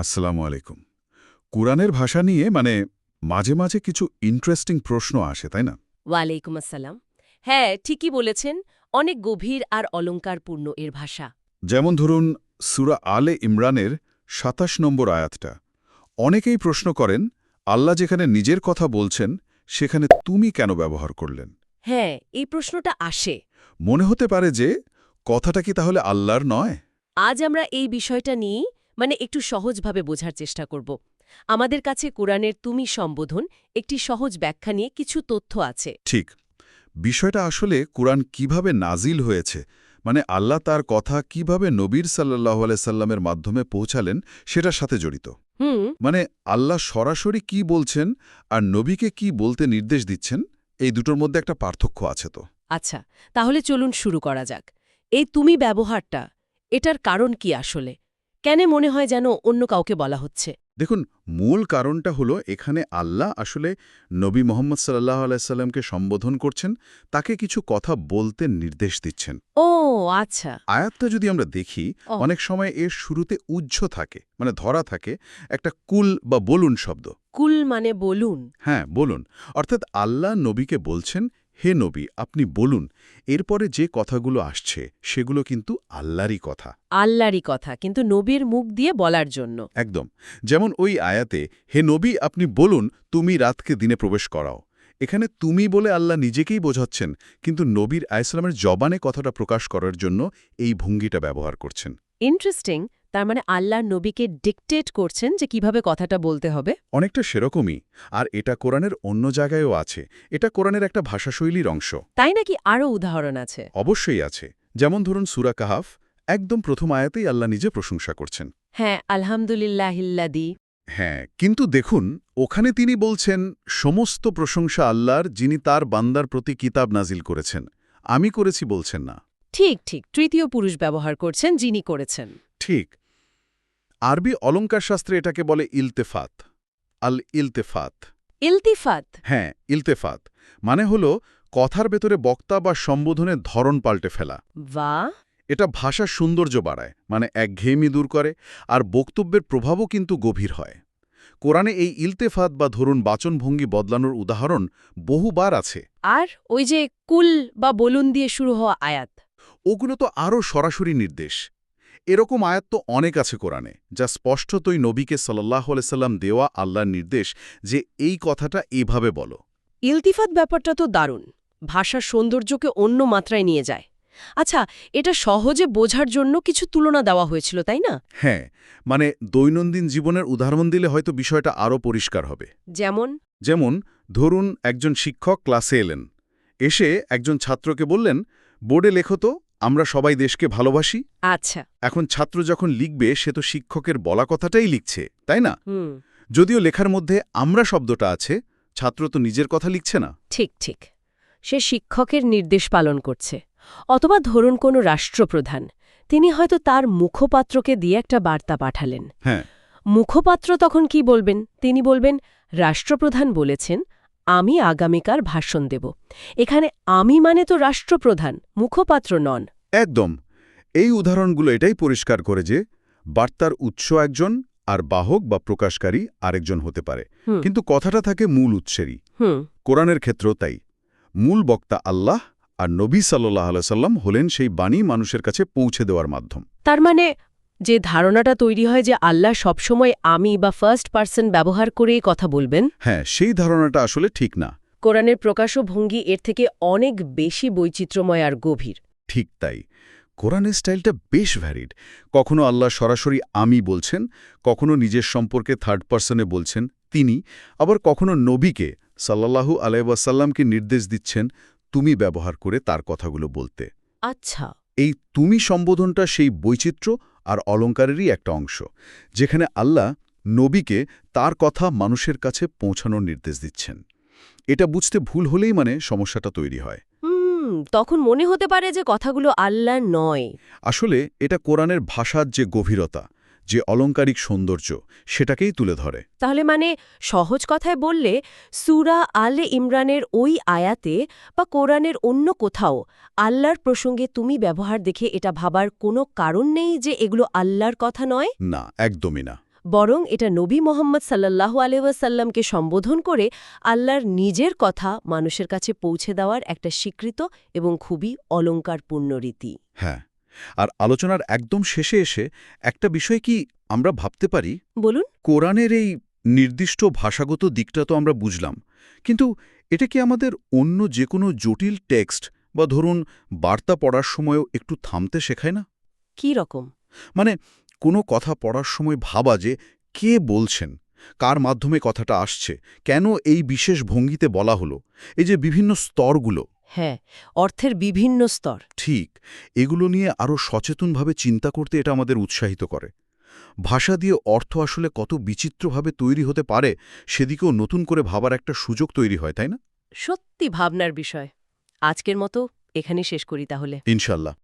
আসসালামু আলাইকুম। কোরআনের ভাষা নিয়ে মানে মাঝে মাঝে কিছু ইন্টারেস্টিং প্রশ্ন আসে তাই না? ওয়ালাইকুম আসসালাম। হ্যাঁ ঠিকই বলেছেন অনেক গভীর আর অলংকারপূর্ণ এর ভাষা। যেমন ধরুন সুরা আলে ইমরানের সাতাশ নম্বর আয়াতটা। অনেকেই প্রশ্ন করেন আল্লাহ যেখানে নিজের কথা বলছেন সেখানে তুমি কেন ব্যবহার করলেন? হ্যাঁ এই প্রশ্নটা আসে। মনে হতে পারে যে কথাটা কি তাহলে আল্লাহর নয়? আজ আমরা এই বিষয়টা নিয়েই মানে একটু সহজভাবে বোঝার চেষ্টা করব। আমাদের কাছে কোরআনের তুমি সম্বোধন একটি সহজ ব্যাখ্যা নিয়ে কিছু তথ্য আছে। ঠিক। বিষয়টা আসলে কোরআন কীভাবে নাজিল হয়েছে মানে আল্লাহ তার কথা কীভাবে নবীর সাল্লাহ সাল্লামের মাধ্যমে পৌঁছালেন সেটার সাথে জড়িত। হুম। মানে আল্লাহ সরাসরি কি বলছেন আর নবীকে কি বলতে নির্দেশ দিচ্ছেন এই দুটোর মধ্যে একটা পার্থক্য আছে তো। আচ্ছা তাহলে চলুন শুরু করা যাক। এই তুমি ব্যবহারটা এটার কারণ কি আসলে? কেন মনে হয় যেন অন্য কাউকে বলা হচ্ছে? দেখুন মূল কারণটা হলো এখানে আল্লাহ আসলে নবী মোহাম্মদ সাল্লাহ আলাইসাল্লামকে সম্বোধন করছেন তাকে কিছু কথা বলতে নির্দেশ দিচ্ছেন। ও আচ্ছা। আয়াতটা যদি আমরা দেখি অনেক সময় এর শুরুতে উজ্জ থাকে মানে ধরা থাকে একটা কুল বা বলুন শব্দ। কুল মানে বলুন। হ্যাঁ বলুন। অর্থাৎ আল্লাহ নবীকে বলছেন হে নবী আপনি বলুন এরপরে যে কথাগুলো আসছে সেগুলো কিন্তু আল্লাহরই কথা। আল্লাহরই কথা কিন্তু নবীর মুখ দিয়ে বলার জন্য। একদম। যেমন ওই আয়াতে হে নবী আপনি বলুন তুমি রাতকে দিনে প্রবেশ করাও। এখানে তুমি বলে আল্লাহ নিজেকেই বোঝাচ্ছেন কিন্তু নবীর আয়সালামের জবানে কথাটা প্রকাশ করার জন্য এই ভঙ্গিটা ব্যবহার করছেন। ইন্টারেস্টিং তার মানে আল্লাহর নবীকে ডিকটেট করছেন যে কীভাবে কথাটা বলতে হবে? অনেকটা সেরকমই আর এটা কোরআনের অন্য জায়গায়ও আছে। এটা কোরআনের একটা ভাষাশৈলীর অংশ। তাই নাকি আরও উদাহরণ আছে? অবশ্যই আছে। যেমন ধরুন সুরা কাহাফ একদম প্রথম আয়াতেই আল্লাহ নিজে প্রশংসা করছেন। হ্যাঁ আলহামদুলিল্লাহিল্লাদি। হ্যাঁ কিন্তু দেখুন ওখানে তিনি বলছেন সমস্ত প্রশংসা আল্লাহর যিনি তার বান্দার প্রতি কিতাব নাজিল করেছেন। আমি করেছি বলছেন না। ঠিক ঠিক তৃতীয় পুরুষ ব্যবহার করছেন যিনি করেছেন। ঠিক আরবি অলঙ্কার শাস্ত্রে এটাকে বলে ইলতেফাত। আল ইলতেফাত। ইলতিফাত? হ্যাঁ ইলতেফাত। মানে হল কথার ভেতরে বক্তা বা সম্বোধনের ধরন পাল্টে ফেলা। বা এটা ভাষার সৌন্দর্য বাড়ায় মানে একঘেয়েমি দূর করে আর বক্তব্যের প্রভাবও কিন্তু গভীর হয়। কোরআনে এই ইলতেফাত বা ধরুন বাচনভঙ্গি বদলানোর উদাহরণ বহুবার আছে। আর ওই যে কুল বা বলুন দিয়ে শুরু হওয়া আয়াত। ওগুলো তো আরও সরাসরি নির্দেশ। এরকম আয়াত তো অনেক আছে কোরআনে যা স্পষ্টতই নবীকে সাল্লাহ সাল্লাম দেওয়া আল্লাহর নির্দেশ যে এই কথাটা এভাবে বলো। ইলতিফাত ব্যাপারটা তো দারুণ ভাষার সৌন্দর্যকে অন্য মাত্রায় নিয়ে যায়। আচ্ছা এটা সহজে বোঝার জন্য কিছু তুলনা দেওয়া হয়েছিল তাই না? হ্যাঁ মানে দৈনন্দিন জীবনের উদাহরণ দিলে হয়তো বিষয়টা আরও পরিষ্কার হবে। যেমন? যেমন ধরুন একজন শিক্ষক ক্লাসে এলেন এসে একজন ছাত্রকে বললেন বোর্ডে লেখো তো। আমরা সবাই দেশকে ভালোবাসি। আচ্ছা। এখন ছাত্র যখন লিখবে সে তো শিক্ষকের বলা কথাটাই লিখছে তাই না? যদিও লেখার মধ্যে আমরা শব্দটা আছে ছাত্র তো নিজের কথা লিখছে না। ঠিক ঠিক। সে শিক্ষকের নির্দেশ পালন করছে। অথবা ধরুন কোনো রাষ্ট্রপ্রধান তিনি হয়তো তার মুখপাত্রকে দিয়ে একটা বার্তা পাঠালেন। হ্যাঁ। মুখপাত্র তখন কি বলবেন? তিনি বলবেন রাষ্ট্রপ্রধান বলেছেন আমি আগামীকার ভাষণ দেব। এখানে আমি মানে তো রাষ্ট্রপ্রধান মুখপাত্র নন। একদম। এই উদাহরণগুলো এটাই পরিষ্কার করে যে বার্তার উৎস একজন আর বাহক বা প্রকাশকারী আরেকজন হতে পারে। কিন্তু কথাটা থাকে মূল উৎসেরই। কোরআনের ক্ষেত্রেও তাই। মূল বক্তা আল্লাহ আর নবী সাল্লাহ সাল্লাম হলেন সেই বাণী মানুষের কাছে পৌঁছে দেওয়ার মাধ্যম। তার মানে যে ধারণাটা তৈরি হয় যে আল্লাহ সবসময় আমি বা ফার্স্ট পার্সন ব্যবহার করেই কথা বলবেন। হ্যাঁ সেই ধারণাটা আসলে ঠিক না। কোরআনের প্রকাশ ও ভঙ্গি এর থেকে অনেক বেশি বৈচিত্র্যময় আর গভীর। ঠিক তাই। কোরআনের স্টাইলটা বেশ ভ্যারিড কখনো আল্লাহ সরাসরি আমি বলছেন কখনো নিজের সম্পর্কে থার্ড পার্সনে বলছেন তিনি আবার কখনো নবীকে সাল্লাল্লাহু আলাইসাল্লামকে নির্দেশ দিচ্ছেন তুমি ব্যবহার করে তার কথাগুলো বলতে। আচ্ছা। এই তুমি সম্বোধনটা সেই বৈচিত্র্য আর অলঙ্কারেরই একটা অংশ যেখানে আল্লাহ নবীকে তার কথা মানুষের কাছে পৌঁছানোর নির্দেশ দিচ্ছেন। এটা বুঝতে ভুল হলেই মানে সমস্যাটা তৈরি হয়। হুম তখন মনে হতে পারে যে কথাগুলো আল্লাহ নয়। আসলে এটা কোরআনের ভাষার যে গভীরতা যে অলঙ্কারিক সৌন্দর্য সেটাকেই তুলে ধরে। তাহলে মানে সহজ কথায় বললে সুরা আলে ইমরানের ওই আয়াতে বা কোরআনের অন্য কোথাও আল্লাহর প্রসঙ্গে তুমি ব্যবহার দেখে এটা ভাবার কোনো কারণ নেই যে এগুলো আল্লাহর কথা নয়? না একদমই না। বরং এটা নবী মোহাম্মদ সাল্লাল্লাহু আলহাসাল্লামকে সম্বোধন করে আল্লাহর নিজের কথা মানুষের কাছে পৌঁছে দেওয়ার একটা স্বীকৃত এবং খুবই অলঙ্কারপূর্ণ রীতি। হ্যাঁ আর আলোচনার একদম শেষে এসে একটা বিষয় কি আমরা ভাবতে পারি? বলুন। কোরআনের এই নির্দিষ্ট ভাষাগত দিকটা তো আমরা বুঝলাম। কিন্তু এটা কি আমাদের অন্য যে কোনো জটিল টেক্সট বা ধরুন বার্তা পড়ার সময়ও একটু থামতে শেখায় না? কি রকম? মানে কোনো কথা পড়ার সময় ভাবা যে কে বলছেন কার মাধ্যমে কথাটা আসছে কেন এই বিশেষ ভঙ্গিতে বলা হলো এই যে বিভিন্ন স্তরগুলো। হ্যাঁ অর্থের বিভিন্ন স্তর। ঠিক এগুলো নিয়ে আরও সচেতনভাবে চিন্তা করতে এটা আমাদের উৎসাহিত করে। ভাষা দিয়ে অর্থ আসলে কত বিচিত্রভাবে তৈরি হতে পারে সেদিকেও নতুন করে ভাবার একটা সুযোগ তৈরি হয় তাই না? সত্যি ভাবনার বিষয়। আজকের মতো এখানেই শেষ করি তাহলে। ইনশাল্লাহ।